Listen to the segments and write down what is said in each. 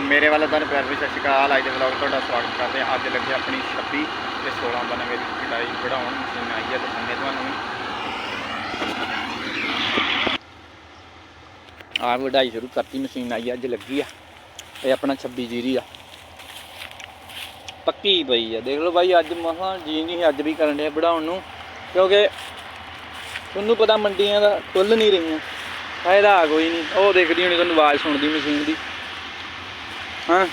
ਮੇਰੇ ਵੱਲੋਂ ਤੁਹਾਨੂੰ ਪਿਆਰ ਵੀ ਸਤਿ ਸ਼੍ਰੀ ਅਕਾਲ। ਅੱਜ ਦੇ ਵਲੌਗ ਤੁਹਾਡਾ ਸਵਾਗਤ ਕਰਦੇ ਹਾਂ। ਅੱਜ ਲੱਗੇ ਆਪਣੀ 26 ਤੇ 16 92 ਦੀ ਕਟਾਈ ਵਢਾਉਣ ਮਸ਼ੀਨ ਆਈ ਹੈ ਦਿਖਾਉਂਦੇ ਤੁਹਾਨੂੰ ਆ ਵਢਾਈ ਸ਼ੁਰੂ ਕਰਤੀ, ਮਸ਼ੀਨ ਆਈ ਅੱਜ ਲੱਗੀ ਆ। ਇਹ ਆਪਣਾ 26 ਜੀਰੀ ਆ। ਪੱਕੀ ਪਈ ਆ। ਦੇਖ ਲਓ ਬਾਈ, ਅੱਜ ਮਸਾਂ ਜੀ ਨਹੀਂ ਅੱਜ ਵੀ ਕਰਨ ਦੇ ਵਢਾਉਣ ਨੂੰ। ਕਿਉਂਕਿ ਤੁਹਾਨੂੰ ਪਤਾ ਮੰਡੀਆਂ ਦਾ ਖੁੱਲ ਨਹੀਂ ਰਹੀਆਂ। ਫਾਇਦਾ ਕੋਈ ਨਹੀਂ। ਉਹ ਦੇਖਦੀ ਹੋਣੀ, ਤੁਹਾਨੂੰ ਆਵਾਜ਼ ਸੁਣਦੀ ਮਸ਼ੀਨ ਦੀ। ਹਾਂ।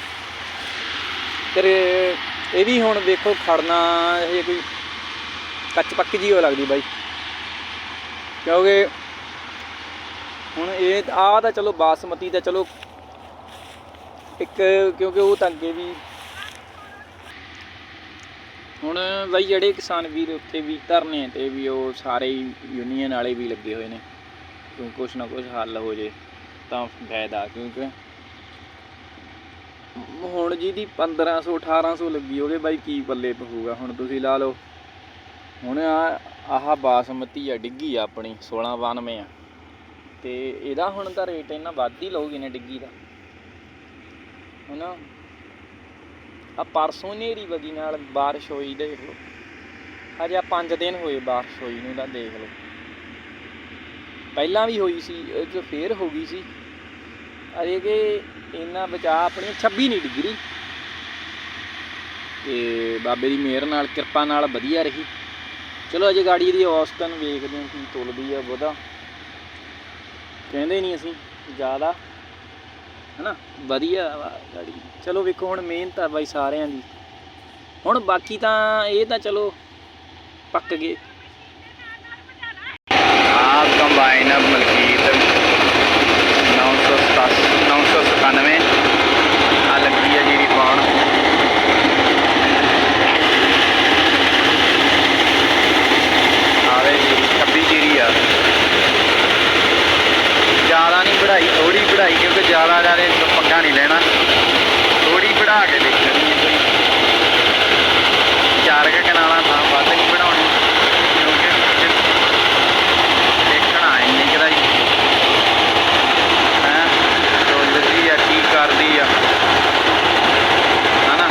ਫਿਰ ਇਹ ਵੀ ਹੁਣ ਦੇਖੋ ਖੜਨਾ, ਇਹ ਕੋਈ ਕੱਚ ਪੱਕੀ ਜੀ ਹੋ ਲੱਗਦੀ ਬਾਈ। ਕਿਉਂਕਿ ਹੁਣ ਇਹ ਆ ਤਾਂ ਚਲੋ ਬਾਸਮਤੀ ਤਾਂ ਚਲੋ ਇੱਕ, ਕਿਉਂਕਿ ਉਹ ਤਾਂ ਅੱਗੇ ਵੀ। ਹੁਣ ਬਾਈ ਜਿਹੜੇ ਕਿਸਾਨ ਵੀਰ ਉੱਥੇ ਵੀ ਧਰਨੇ ਤੇ ਵੀ ਉਹ ਸਾਰੇ ਯੂਨੀਅਨ ਵਾਲੇ ਵੀ ਲੱਗੇ ਹੋਏ ਨੇ। ਕਿਉਂ ਕੁਛ ਨਾ ਕੁਛ ਹੱਲ ਹੋ ਜੇ ਤਾਂ ਫਾਇਦਾ, ਕਿਉਂਕਿ ਹੁਣ ਜਿਹਦੀ 1500 1800 ਲੱਗੀ ਹੋਵੇ ਬਾਈ ਕੀ ਪੱਲੇ ਪਊਗਾ? ਹੁਣ ਤੁਸੀਂ ਲਾ ਲਓ। ਹੁਣ ਆ, ਆਹ ਬਾਸਮਤੀ ਆ, ਡਿੱਗੀ ਆ ਆਪਣੀ 1692 ਆ। ਤੇ ਇਹਦਾ ਹੁਣ ਤਾਂ ਰੇਟ ਇਹਨਾਂ ਵੱਧ ਹੀ ਲਊਗੀ ਨੇ ਡਿੱਗੀ ਦਾ। ਹਨਾ? ਆ ਪਰਸੋਂ ਨੇਰੀ ਵਗੀ ਨਾਲ ਬਾਰਿਸ਼ ਹੋਈ, ਦੇਖ ਲਓ। ਹਜੇ ਆ 5 ਦਿਨ ਹੋਏ ਬਾਰਿਸ਼ ਹੋਈ ਨੂੰ ਤਾਂ ਦੇਖ ਲਓ। ਪਹਿਲਾਂ ਵੀ ਹੋਈ ਸੀ, ਇਹ 'ਚ ਫੇਰ ਹੋ ਗਈ ਸੀ। ਅਰੇ ਕਿ ਇੰਨਾ ਬਚਾ ਆਪਣੀ 26 ਨਹੀਂ ਡਿਗਰੀ। ਤੇ ਬਾਬੇ ਦੀ ਮਿਹਰ ਨਾਲ, ਕਿਰਪਾ ਨਾਲ ਵਧੀਆ ਰਹੀ। ਚਲੋ ਅਜੇ ਗਾੜੀ ਦੀ ਔਸਤਨ ਵੇਖਦੇ ਹਾਂ ਕੀ ਤੁਲਦੀ ਆ ਬਹੁਤਾ ਕਹਿੰਦੇ ਨਹੀਂ ਅਸੀਂ ਜ਼ਿਆਦਾ, ਹਨਾ? ਵਧੀਆ ਵਾ ਗਾੜੀ। ਚਲੋ ਵੇਖੋ, ਹੁਣ ਮਿਹਨਤ ਆ ਬਾਈ ਸਾਰਿਆਂ ਦੀ। ਹੁਣ ਬਾਕੀ ਤਾਂ ਇਹ ਤਾਂ ਚਲੋ ਪੱਕ ਗਏ। ਆ ਕੰਬਾਈਨ ਮਲਕੀਤ 997 997 ਆ ਲੱਗੀ ਆ ਜਿਹੜੀ ਪਾਉਣ ਆਵੇ ਜੀ 26 ਜੀਰੀ ਆ ਜ਼ਿਆਦਾ ਨਹੀਂ ਵਧਾਈ ਥੋੜੀ ਵਧਾਈ ਕਿਉਂਕਿ ਜ਼ਿਆਦਾ ਜ਼ਿਆਦਾ ਪੱਕਾ ਨਹੀਂ ਲੈਣਾ ਥੋੜੀ ਵਧਾ ਕੇ ਦੇਖਣੀ ਹੈ ਕੋਈ ਚਾਰ ਕੁ ਕਨਾਲਾਂ ਥਾਂ ਵੱਧ ਨਹੀਂ ਬਣਾਉਣੀ ਕਿਉਂਕਿ ਦੇਖਣਾ ਇੰਨੀ ਕੁ ਦਾ ਹੀ ਹੈਂ ਡੋਲਦੀ ਆ ਕੀ ਕਰਦੀ ਆ ਹਨਾ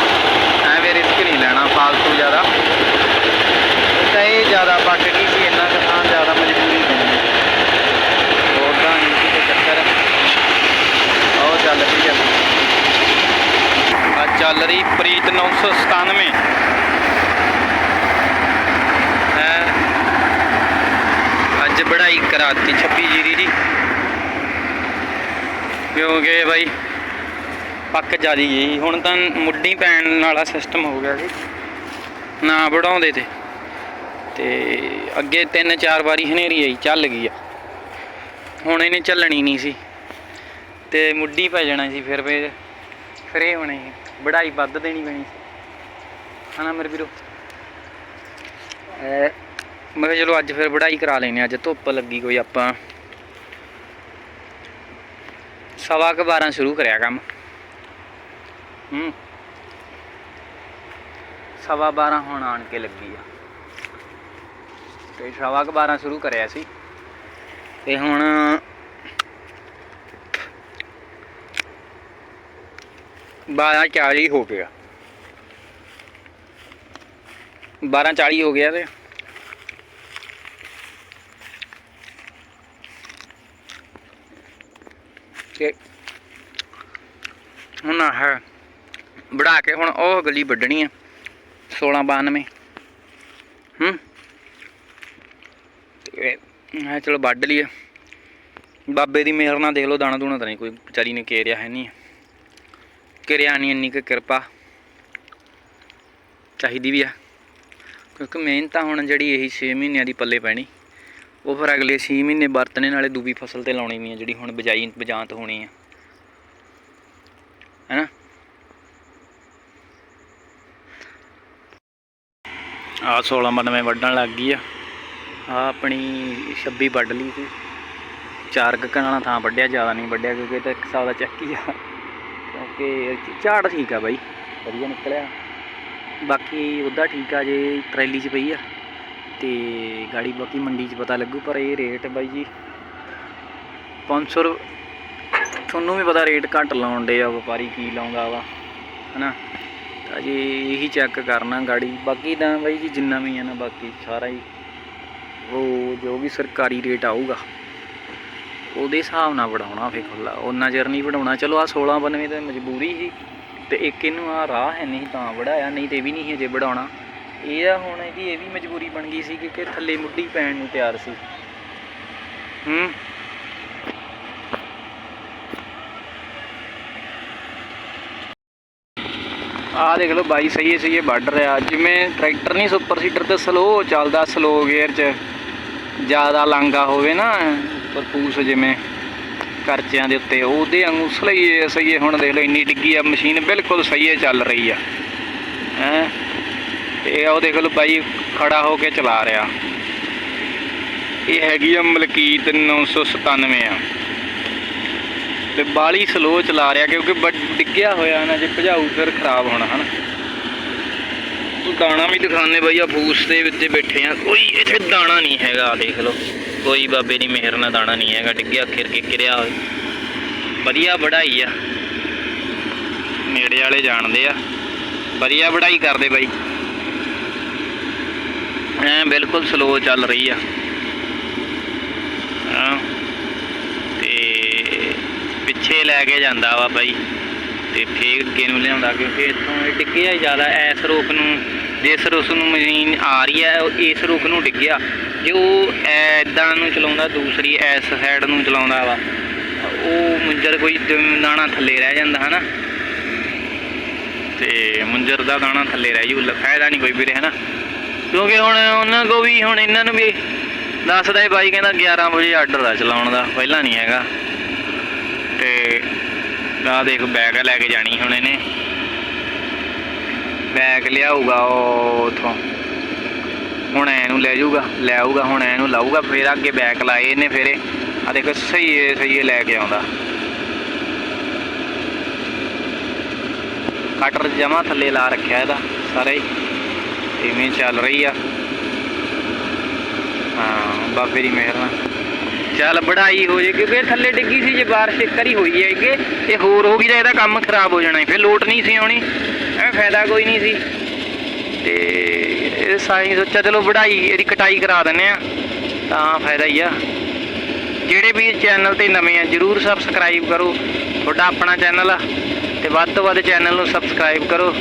ਐਵੇਂ ਰਿਸਕ ਨਹੀਂ ਲੈਣਾ ਫਾਲਤੂ ਜ਼ਿਆਦਾ ਤਾਂ ਇਹ ਜ਼ਿਆਦਾ ਪੱਕ ਗਈ ਸੀ ਇੰਨਾ ਕੁ ਥਾਂ ਜ਼ਿਆਦਾ ਮਜਬੂਰੀ ਨਹੀਂ ਉਦਾਂ ਨਹੀਂ ਸੀ ਕੋਈ ਚੱਕਰ ਉਹ ਚੱਲ ਰਹੀ ਆ ਆ ਚੱਲ ਰਹੀ ਪ੍ਰੀਤ 997 ਅੱਜ ਬੜਾਈ ਕਰਾਤੀ 26 ਜੀਰੀ ਦੀ। ਕਿਉਂਕਿ ਬਾਈ? ਪੱਕ ਜਾਦੀ ਗਈ ਹੁਣ ਤਾਂ ਮੁੱਢੀ ਪੈਣ ਵਾਲਾ ਸਿਸਟਮ ਹੋ ਗਿਆ ਸੀ ਨਾ ਵਢਾਉਂਦੇ ਤੇ। ਤੇ ਅੱਗੇ ਤਿੰਨ ਚਾਰ ਵਾਰੀ ਹਨੇਰੀ ਆਈ, ਚੱਲ ਗਈ ਆ। ਹੁਣ ਇਹਨੇ ਚੱਲਣੀ ਨਹੀਂ ਸੀ। ਤੇ ਮੁੱਢੀ ਪੈ ਜਾਣਾ ਸੀ ਫਿਰ ਫਿਰ। ਫਿਰ ਇਹ ਹੋਣੀ ਵਢਾਈ ਵੱਧ ਦੇਣੀ ਪੈਣੀ ਹਨਾ ਮੇਰੇ ਵੀਰੋ? ਮੈਂ ਕਿਹਾ ਚਲੋ ਅੱਜ ਫਿਰ ਵਢਾਈ ਕਰਾ ਲੈਨੇ ਅੱਜ ਧੁੱਪ ਲੱਗੀ ਕੋਈ ਆਪਾਂ। ਸਵਾ ਕੁ 12 ਸ਼ੁਰੂ ਕਰਿਆ ਕੰਮ। ਹੂੰ। ਸਵਾ 12 ਹੁਣ ਆਣ ਕੇ ਲੱਗੀ ਆ। ਤੇ ਸਵਾ ਕੁ 12 ਸ਼ੁਰੂ ਕਰਿਆ ਸੀ। ਤੇ ਹੁਣ ਬਾਰਾਂ ਚਾਲੀ ਹੋ ਗਿਆ। 12:40 ਹੋ ਗਿਆ ਤੇ। ਤੇ ਹੁਣ ਆਹ ਬੜਾ ਕੇ ਹੁਣ ਉਹ ਗਲੀ ਵੱਢਣੀ ਆ 1692 ਹੂੰ। ਤੇ ਮੈਂ ਚਲੋ ਵੱਢ ਲਈਏ। ਬਾਬੇ ਦੀ ਮਿਹਰ ਨਾਲ ਦੇਖ ਲਓ, ਦਾਣਾ ਦੂਣਾ ਤਾਂ ਨਹੀਂ, ਕੋਈ ਵਿਚਾਰੀ ਨੇ ਕੇਰਿਆ ਹੈ ਨਹੀਂ। ਕਿਰਿਆ ਨਹੀਂ ਇੰਨੀ ਕੁ ਕਿਰਪਾ ਚਾਹੀਦੀ ਵੀ ਆ। ਕਿਉਂਕਿ ਮਿਹਨਤ ਤਾਂ ਹੁਣ ਜਿਹੜੀ ਇਹੀ 6 ਮਹੀਨਿਆਂ ਦੀ ਪੱਲੇ ਪੈਣੀ। ਉਹ ਫਿਰ ਅਗਲੇ 6 ਮਹੀਨੇ ਵਰਤਣੇ ਨਾਲੇ ਦੂਜੀ ਫਸਲ ਤੇ ਲਾਉਣੀ ਵੀ ਆ, ਜਿਹੜੀ ਹੁਣ ਬਜਾਈ, ਬਜਾਂਤ ਹੋਣੀ ਆ। ਹੈਨਾ? ਆ 1692 ਵੱਢਣ ਲੱਗ ਗਈ ਆ। ਆ ਆਪਣੀ 26 ਵੱਢ ਲਈ ਸੀ ਚਾਰ ਕੁ ਕਨਾਲਾਂ ਥਾਂ ਵੱਢਿਆ, ਜ਼ਿਆਦਾ ਨਹੀਂ ਵੱਢਿਆ ਕਿਉਂਕਿ ਇਹ ਤਾਂ ਇੱਕ ਸਾਲ ਦਾ ਚੱਕੀ ਆ। ਕਿਉਂਕਿ ਝਾੜ ਠੀਕ ਆ ਬਾਈ। ਵਧੀਆ ਨਿਕਲਿਆ। ਬਾਕੀ ਉਹਦਾ ਠੀਕ ਆ ਜੇ ਟਰੈਲੀ 'ਚ ਪਈ ਆ। ਤੇ ਗਾੜੀ ਬਾਕੀ ਮੰਡੀ 'ਚ ਪਤਾ ਲੱਗੂ ਪਰ ਇਹ ਰੇਟ ਬਾਈ ਜੀ 500 ਰੁ- ਤੁਹਾਨੂੰ ਵੀ ਪਤਾ ਰੇਟ ਘੱਟ ਲਾਉਣ ਦੇ ਆ ਵਪਾਰੀ ਕੀ ਲਾਉਂਦਾ ਵਾ ਹਨਾ? ਤਾਂ ਜੀ ਇਹੀ ਚੈੱਕ ਕਰਨਾ ਗਾੜੀ। ਬਾਕੀ ਤਾਂ ਬਾਈ ਜੀ ਜਿੰਨਾ ਵੀ ਹੈ ਨਾ ਬਾਕੀ ਸਾਰਾ ਹੀ ਉਹ ਜੋ ਵੀ ਸਰਕਾਰੀ ਰੇਟ ਆਊਗਾ। ਉਹਦੇ ਹਿਸਾਬ ਨਾਲ ਵੜਾਉਣਾ ਫੇ ਖੁੱਲਾ ਉਹਨਾਂ ਚਿਰ ਨਹੀਂ ਵੜਾਉਣਾ ਚਲੋ ਆ 16 92 ਤੇ ਮਜਬੂਰੀ ਸੀ ਤੇ ਇੱਕ ਇਹਨੂੰ ਆ ਰਾਹ ਹੈ ਨਹੀਂ ਤਾਂ ਵੜਾਇਆ ਨਹੀਂ ਤੇ ਇਹ ਵੀ ਨਹੀਂ ਹਜੇ ਵੜਾਉਣਾ ਇਹ ਆ ਹੁਣ ਇਹਦੀ ਇਹ ਵੀ ਮਜਬੂਰੀ ਬਣ ਗਈ ਸੀ ਕਿ ਕਿ ਥੱਲੇ ਮੁੱਢੀ ਪੈਣ ਨੂੰ ਤਿਆਰ ਸੀ। ਹੂੰ। ਆਹ ਦੇਖ ਲਓ ਬਾਈ ਸਹੀ ਹੈ ਸਹੀ ਹੈ, ਵੱਢ ਰਿਹਾ। ਜਿਵੇਂ ਟਰੈਕਟਰ ਨਹੀਂ ਸੁਪਰ ਸੀਡਰ ਤੇ ਸਲੋ ਚੱਲਦਾ ਸਲੋ ਗੇਅਰ 'ਚ। ਜ਼ਿਆਦਾ ਲਾਂਗਾ ਹੋਵੇ ਨਾ ਪਰਪੂਸ ਜਿਵੇਂ ਕਰਚਿਆਂ ਦੇ ਉੱਤੇ। ਉਹਦੇ ਵਾਂਗੂ ਸਹੀ ਹੈ ਹੁਣ ਦੇਖ ਲਓ ਇੰਨੀ ਡਿੱਗੀ ਆ ਮਸ਼ੀਨ, ਬਿਲਕੁਲ ਸਹੀ ਹੈ, ਚੱਲ ਰਹੀ ਆ। ਹੈ? ਤੇ ਉਹ ਦੇਖ ਲਓ, ਬਾਈ ਖੜਾ ਹੋ ਕੇ ਚਲਾ ਰਿਹਾ। ਇਹ ਹੈਗੀ ਆ ਮਲਕੀਤ 997 ਆ। ਤੇ ਬਾਲੀ ਸਲੋ ਚਲਾ ਰਿਹਾ, ਕਿਉਂਕਿ ਬ- ਡਿੱਗਿਆ ਹੋਇਆ ਨਾ, ਜੇ ਭਜਾਊ ਫਿਰ ਖਰਾਬ ਹੋਣਾ, ਹਨ? ਦਾਣਾ ਵੀ ਦਿਖਾਣੇ ਬਾਈ, ਆ ਫੂਸ ਦੇ ਵਿੱਚ ਬੈਠੇ ਆ। ਕੋਈ ਇੱਥੇ ਦਾਣਾ ਨਹੀਂ ਹੈਗਾ ਦੇਖ ਲਓ। ਕੋਈ ਬਾਬੇ ਦੀ ਮਿਹਰ ਨਾਲ ਦਾਣਾ ਨਹੀਂ ਹੈਗਾ, ਡਿੱਗਿਆ ਖਿਰ ਕੇ ਕਿਰਿਆ ਹੋਇਆ ਵਧੀਆ ਵਢਾਈ ਆ। ਨੇੜੇ ਵਾਲੇ ਜਾਣਦੇ ਆ। ਵਧੀਆ ਵਢਾਈ ਕਰਦੇ ਬਾਈ। ਐ ਬਿਲਕੁਲ ਸਲੋ ਚੱਲ ਰਹੀ ਆ। ਹਾਂ। ਤੇ ਪਿੱਛੇ ਲੈ ਕੇ ਜਾਂਦਾ ਵਾ ਬਾਈ। ਤੇ ਫੇਰ ਅੱਗੇ ਨੂੰ ਲਿਆਉਂਦਾ, ਕਿਉਂਕਿ ਇੱਥੋਂ ਇਹ ਡਿੱਗਿਆ ਹੀ ਜ਼ਿਆਦਾ, ਐਸ ਰੁੱਖ ਨੂੰ ਜਿਸ ਰੁੱਖ ਨੂੰ ਮਸ਼ੀਨ ਆ ਰਹੀ ਹੈ, ਉਹ ਇਸ ਰੁੱਖ ਨੂੰ ਡਿੱਗਿਆ। ਜੇ ਉਹ ਐਦਾਂ ਨੂੰ ਚਲਾਉਂਦਾ, ਦੂਸਰੀ ਐਸ ਸਾਈਡ ਨੂੰ ਚਲਾਉਂਦਾ ਵਾ, ਉਹ ਮੁੰਜਰ ਕੋਈ ਦਾਣਾ ਥੱਲੇ ਰਹਿ ਜਾਂਦਾ, ਹਨਾ? ਤੇ ਮੁੰਜਰ ਦਾ ਦਾਣਾ ਥੱਲੇ ਰਹਿ ਜੂ ਫਾਇਦਾ ਨਹੀਂ ਕੋਈ ਵੀਰੇ, ਹਨਾ? ਕਿਉਂਕਿ ਹੁਣ ਉਹਨਾਂ ਕੋ ਵੀ, ਹੁਣ ਇਹਨਾਂ ਨੂੰ ਵੀ ਦੱਸਦਾ ਹੀ ਬਾਈ, ਕਹਿੰਦਾ 11 ਵਜੇ ਆਰਡਰ ਆ ਚਲਾਉਣ ਦਾ, ਪਹਿਲਾਂ ਨਹੀਂ ਹੈਗਾ। ਤੇ ਆਹ ਦੇਖ ਬੈਗ ਲੈ ਕੇ ਜਾਣੀ ਹੁਣ ਇਹਨੇ। ਬੈਗ ਲਿਆਊਗਾ, ਉਹ ਉਥੋਂ। ਹੁਣ ਇਹਨੂੰ ਲੈ ਜਾਊਗਾ, ਲੈ ਆਊਗਾ, ਹੁਣ ਇਹਨੂੰ ਲਾਊਗਾ, ਫੇਰ ਅੱਗੇ ਬੈਕ ਲਾਏ ਇਹਨੇ ਫੇਰੇ ਆ ਦੇਖੋ, ਸਹੀ ਹੈ ਸਹੀ ਹੈ ਲੈ ਕੇ ਆਉਂਦਾ। ਕਟਰ ਜਮਾ ਥੱਲੇ ਲਾ ਰੱਖਿਆ ਇਹਦਾ, ਸਾਰਾ ਹੀ। ਇਵੇਂ ਚੱਲ ਰਹੀ ਆ। ਹਾਂ, ਬਾਬੇ ਦੀ ਮਿਹਰ ਨਾਲ। ਚੱਲ, ਬੜਾਈ ਹੋ ਜੇ, ਕਿਉਂਕਿ ਥੱਲੇ ਡਿੱਗੀ ਸੀ ਜੇ ਬਾਰਿਸ਼ ਇੱਕ ਵਾਰੀ ਹੋਈ ਹੈ ਕਿ ਇਹ ਹੋਰ ਹੋ ਗਈ ਤਾਂ ਇਹਦਾ ਕੰਮ ਖਰਾਬ ਹੋ ਜਾਣਾ ਫਿਰ ਲੋਟ ਨਹੀਂ ਸੀ ਆਉਣੀ। ਫਾਇਦਾ ਕੋਈ ਨਹੀਂ ਸੀ। ਤੇ ਇਹ ਸਾਈ ਸੋਚਿਆ, ਚਲੋ ਵਢਾਈ, ਇਹਦੀ ਕਟਾਈ ਕਰਾ ਦਿੰਨੇ ਆ ਤਾਂ ਫਾਇਦਾ ਹੀ ਆ। ਜਿਹੜੇ ਵੀ ਚੈਨਲ ਤੇ ਨਵੇਂ ਆ, ਜਰੂਰ ਸਬਸਕ੍ਰਾਈਬ ਕਰੋ। ਤੁਹਾਡਾ ਆਪਣਾ ਚੈਨਲ ਆ। ਤੇ ਵੱਧ ਤੋਂ ਵੱਧ ਚੈਨਲ ਨੂੰ ਸਬਸਕ੍ਰਾਈਬ ਕਰੋ।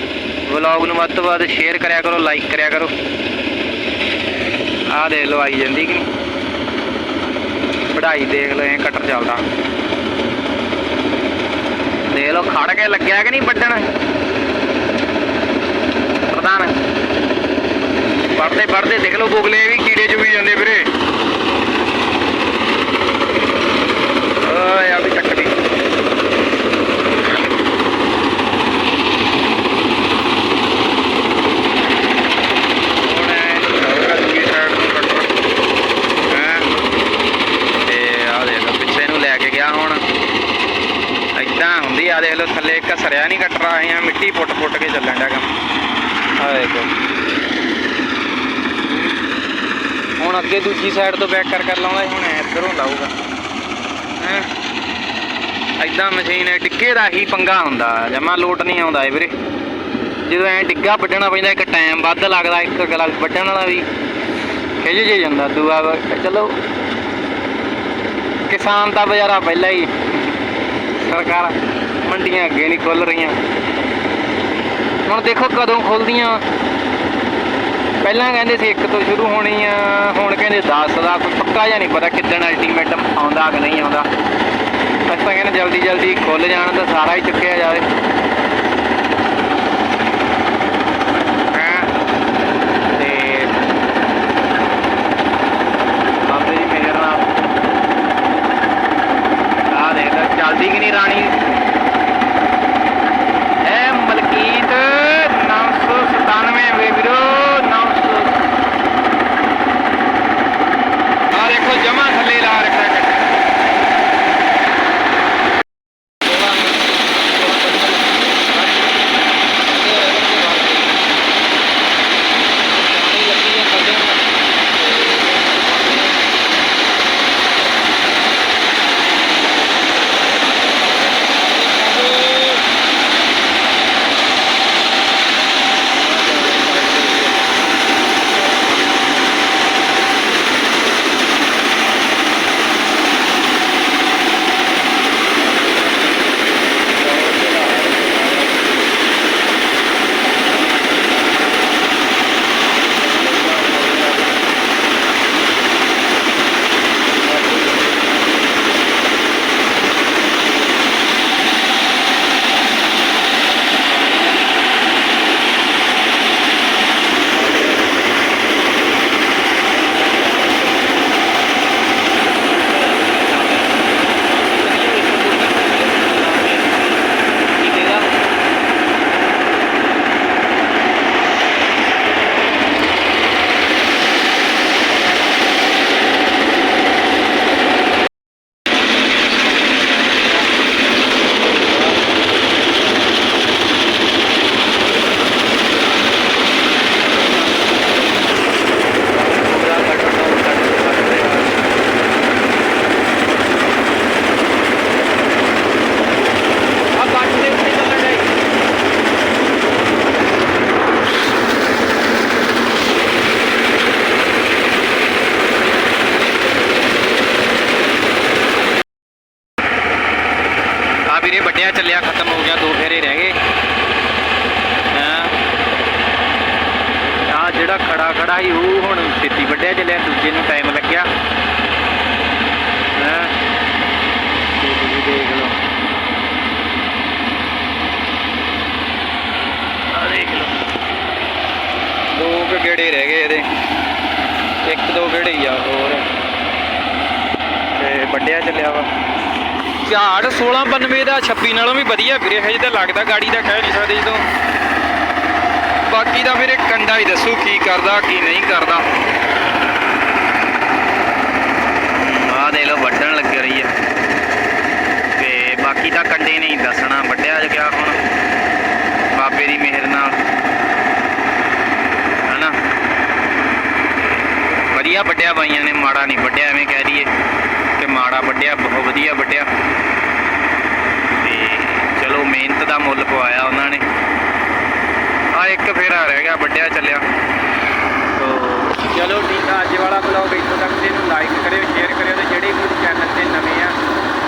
ਵਲੌਗ ਨੂੰ ਵੱਧ ਤੋਂ ਵੱਧ ਸ਼ੇਅਰ ਕਰਿਆ ਕਰੋ ਲਾਈਕ ਕਰਿਆ ਕਰੋ। ਆਹ ਦੇਖ ਲਓ, ਆਈ ਜਾਂਦੀ ਕਿ ਨਹੀਂ? ਪੜਾਈ ਦੇਖ ਲਓ ਇਹ ਕਟਰ ਚੱਲਦਾ। ਦੇਖ ਲਓ, ਖੜ ਕੇ ਲੱਗਿਆ ਕਿ ਨਹੀਂ ਵੱਢਣ? ਪ੍ਰਧਾਨ। ਪੜਦੇ ਪੜਦੇ ਦੇਖ ਲਓ ਗੋਗਲੇ ਵੀ ਕੀੜੇ ਚੁਗੀ ਜਾਂਦੇ ਵੀਰੇ। ਓਏ ਆ ਵੀ ਚੱਕਦੀ ਹੁਣ ਤੇ ਆ ਦੇਖ ਲਓ ਗਿਆ ਹੁਣ। ਏਦਾਂ ਹੁੰਦੀ ਆ, ਦੇਖ ਲਓ, ਥੱਲੇ ਘਸਰਿਆ ਨਹੀਂ ਕੱਟ ਰਹਾ ਹੈ ਮਿੱਟੀ ਪੁੱਟ ਪੁੱਟ ਕੇ ਚੱਲਣ ਡਿਆ ਕੰਮ। ਹੁਣ ਅੱਗੇ ਦੂਜੀ ਸਾਈਡ ਤੋਂ ਬੈਕ ਕਰ ਕਰ ਲਾਉਂਦਾ ਹੁਣ ਇੱਧਰੋਂ ਲਾਊਗਾ। ਹੈਂ? ਏਦਾਂ ਮਸ਼ੀਨ ਹੈ ਡਿੱਗੇ ਦਾ ਹੀ ਪੰਗਾ ਹੁੰਦਾ, ਜਮਾ ਲੋਟ ਨਹੀਂ ਆਉਂਦਾ ਇਹ ਵੀਰੇ। ਜਦੋਂ ਐ ਡਿੱਗਾ ਵੱਢਣਾ ਪੈਂਦਾ, ਇੱਕ ਟਾਈਮ ਵੱਧ ਲੱਗਦਾ, ਇੱਕ ਗਲਾ ਵੱਢਣ ਵਾਲਾ ਵੀ ਖਿੱਚ ਜੇ ਜਾਂਦਾ, ਦੂਆ ਚਲੋ। ਕਿਸਾਨ ਦਾ ਬਜ਼ਾਰਾ ਪਹਿਲਾਂ ਹੀ ਸਰਕਾਰ ਮੰਡੀਆਂ ਅੱਗੇ ਨਹੀਂ ਖੁੱਲ ਰਹੀਆਂ। ਹੁਣ ਦੇਖੋ ਕਦੋਂ ਖੁੱਲਦੀਆਂ। ਪਹਿਲਾਂ ਕਹਿੰਦੇ ਸੀ ਇੱਕ ਤੋਂ ਸ਼ੁਰੂ ਹੋਣੀ ਆ, ਹੁਣ ਕਹਿੰਦੇ 10 ਦਾ ਕੋਈ ਪੱਕਾ ਜਾਂ ਨਹੀਂ ਪਤਾ ਕਿੱਦਣ ਅਲਟੀਮੇਟਮ ਆਉਂਦਾ ਕਿ ਨਹੀਂ ਆਉਂਦਾ। ਅਸੀਂ ਤਾਂ ਕਹਿੰਦੇ ਜਲਦੀ ਜਲਦੀ ਖੁੱਲ ਜਾਣ ਤਾਂ ਸਾਰਾ ਹੀ ਚੁੱਕਿਆ ਜਾਵੇ। ਨੂੰ ਟਾਈਮ ਲੱਗਿਆ। ਹੈਂ? ਤੇ ਤੁਸੀਂ ਦੇਖ ਲਓ। ਆ ਦੇਖ ਲਓ ਦੋ ਕੁ ਗੇੜੇ ਰਹਿ ਗਏ ਇਹਦੇ? ਇੱਕ ਦੋ ਗੇੜੇ ਹੀ ਆ ਹੋਰ। ਤੇ ਵੱਡਿਆ ਚੱਲਿਆ ਵਾ। ਝਾੜ 1692 ਦਾ 26 ਨਾਲੋਂ ਵੀ ਵਧੀਆ ਵੀਰੇ ਹਜੇ ਤਾਂ ਲੱਗਦਾ ਗਾੜੀ ਦਾ ਕਹਿ ਨਹੀਂ ਸਕਦੇ ਜਦੋਂ ਬਾਕੀ ਦਾ ਫਿਰ ਇਹ ਕੰਡਾ ਹੀ ਦੱਸੂ ਕੀ ਕਰਦਾ ਕੀ ਨਹੀਂ ਕਰਦਾ ਆਹ ਦੇ ਲੋ ਵੱਢਣ ਲੱਗ ਰਹੀ ਆ। ਤੇ ਬਾਕੀ ਤਾਂ ਕੰਡੇ ਨਹੀਂ ਦੱਸਣਾ, ਵੱਢਿਆ ਗਿਆ ਹੁਣ। ਬਾਬੇ ਦੀ ਮਿਹਰ ਨਾਲ। ਹਨਾ? ਵਧੀਆ ਵੱਢਿਆ ਬਾਈਆਂ ਨੇ, ਮਾੜਾ ਨਹੀਂ ਵੱਢਿਆ, ਐਵੇਂ ਕਹਿ ਦਈਏ। ਕਿ ਮਾੜਾ ਵੱਢਿਆ, ਬਹੁਤ ਵਧੀਆ ਵੱਢਿਆ। ਤੇ ਚਲੋ, ਮਿਹਨਤ ਦਾ ਮੁੱਲ ਪਵਾਇਆ ਉਹਨਾਂ ਨੇ। ਆ ਇੱਕ ਫੇਰਾ ਰਹਿ ਗਿਆ, ਵੱਢਿਆ ਚੱਲਿਆ। ਚਲੋ, ਠੀਕ ਆ, ਅੱਜ ਵਾਲਾ ਬਲੌਗ ਇੱਥੋਂ ਤੱਕ। ਜੇ ਨੂੰ ਲਾਈਕ ਕਰਿਓ ਸ਼ੇਅਰ ਕਰਿਓ ਤੇ ਜਿਹੜੇ ਵੀ ਚੈਨਲ ਤੇ ਨਵੇਂ ਆ,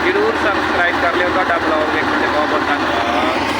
ਜਰੂਰ ਸਬਸਕ੍ਰਾਈਬ ਕਰ ਲਿਓ, ਤੁਹਾਡਾ ਬਲੌਗ ਦੇਖਣ ਤੇ ਬਹੁਤ ਬਹੁਤ ਧੰਨਵਾਦ।